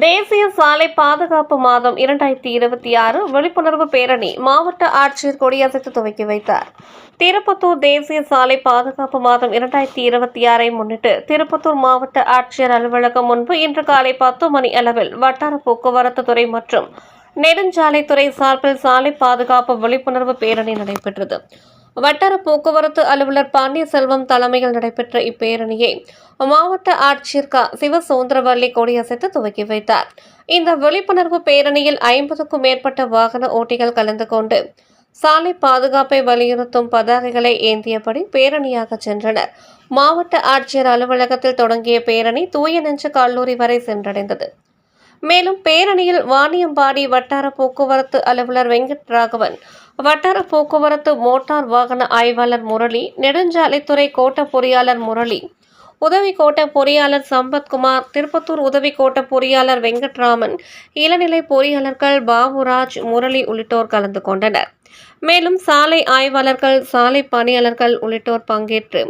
தேசிய சாலை பாதுகாப்பு மாதம் இரண்டாயிரத்தி இருபத்தி ஆறு விழிப்புணர்வு பேரணி மாவட்ட ஆட்சியர் கொடியசைத்து துவக்கி வைத்தார். திருப்பத்தூர் தேசிய சாலை பாதுகாப்பு மாதம் இரண்டாயிரத்தி இருபத்தி ஆறை முன்னிட்டு திருப்பத்தூர் மாவட்ட ஆட்சியர் அலுவலகம் முன்பு இன்று காலை பத்து மணி அளவில் வட்டார போக்குவரத்து துறை மற்றும் நெடுஞ்சாலைத்துறை சார்பில் சாலை பாதுகாப்பு விழிப்புணர்வு பேரணி நடைபெற்றது. வட்டார போக்குவரத்து அலுவலர் பாண்டியசெல்வம் தலைமையில் நடைபெற்ற இப்பேரணியை மாவட்ட ஆட்சியர் க. சிவசுந்தரவல்லி கொடியசைத்து துவக்கி வைத்தார். இந்த விழிப்புணர்வு பேரணியில் ஐம்பதுக்கும் மேற்பட்ட வாகன ஓட்டிகள் கலந்து கொண்டு சாலை பாதுகாப்பை வலியுறுத்தும் பதாகைகளை ஏந்தியபடி பேரணியாக சென்றனர். மாவட்ட ஆட்சியர் அலுவலகத்தில் தொடங்கிய பேரணி தூய நெஞ்சு கல்லூரி வரை சென்றடைந்தது. மேலும் பேரணியில் வாணியம்பாடி வட்டார போக்குவரத்து அலுவலர் வெங்கட் ராகவன் வட்டார போக்குவரத்து மோட்டார் வாகன ஆய்வாளர் முரளி நெடுஞ்சாலைத்துறை கோட்ட பொறியாளர் முரளி உதவி கோட்ட பொறியாளர் சம்பத்குமார் திருப்பத்தூர் உதவி கோட்ட பொறியாளர் வெங்கட்ராமன் இளநிலை பொறியாளர்கள் பாபுராஜ் முரளி உள்ளிட்டோர் கலந்து கொண்டனர். மேலும் சாலை ஆய்வாளர்கள் சாலை பணியாளர்கள் உள்ளிட்டோர் பங்கேற்று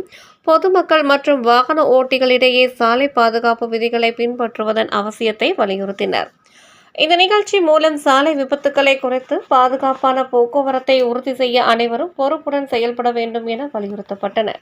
பொதுமக்கள் மற்றும் வாகன ஓட்டிகளிடையே சாலை பாதுகாப்பு விதிகளை பின்பற்றுவதன் அவசியத்தை வலியுறுத்தினர். இந்த நிகழ்ச்சி மூலம் சாலை விபத்துக்களை குறைத்து பாதுகாப்பான போக்குவரத்தை உறுதி செய்ய அனைவரும் பொறுப்புடன் செயல்பட வேண்டும் என வலியுறுத்தப்பட்டனர்